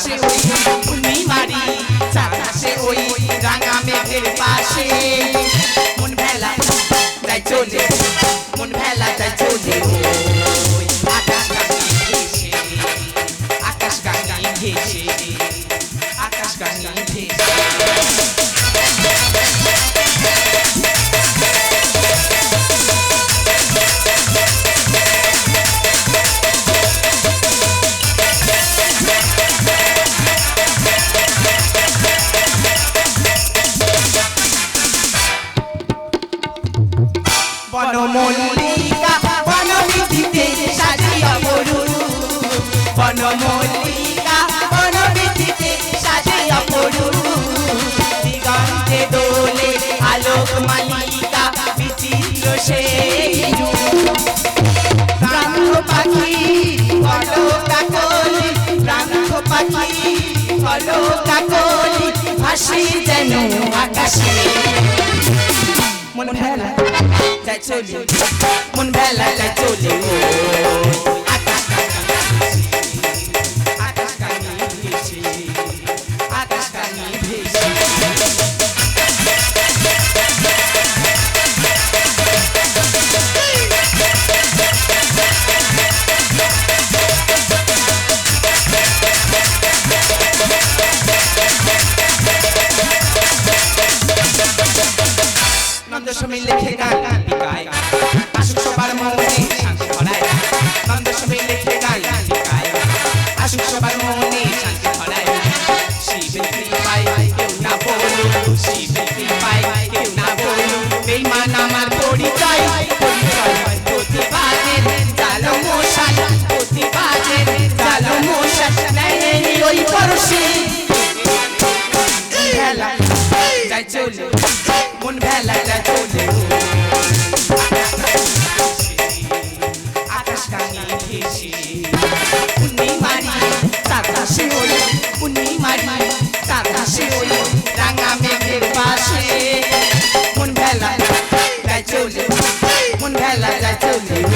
আকাশে ওই পূর্ণিমারি আসে ওই রাঙা মেঘের পাশে মন ভেলা তাই চলে বনমল্লিকা, বনবিধিতে সাজিয়া মরু বনমল্লিকা, বনবিধিতে সাজিয়া মরু দিগন্তে দোলে আলোক মালিকা, বিচিত্র সেই প্রান্ত পাখি বলো কাকলি প্রান্ত পাখি বলো কাকলি ভাসি যেন আকাশে। মন ভেলা যাই চলে মন ভেলা যাই চলে নন্দ সমীর লেখে গান বিকায় আসুক সবার মনে শান্তি ভরায় নন্দ সমীর লেখে গান বিকায় আসুক সবার মনে শান্তি ভরায় শিবের কৃপায় কেউ না বলু শিবের কৃপায় কেউ না বলু বেইমান আমার পরিচয় পরিচয় প্রতিবাদের। জালো মশাল, প্রতিবাদের। জালো মশাল নেই ওই পরশী। কোন বেলাটা চলে আকাশ কানে ভেসে পূর্ণিমারি তাকাশে ওই পূর্ণিমারি তাকাশে ওই রাঙা মেঘের পাশে। কোন বেলাটা চলে। কোন বেলাটা চলে।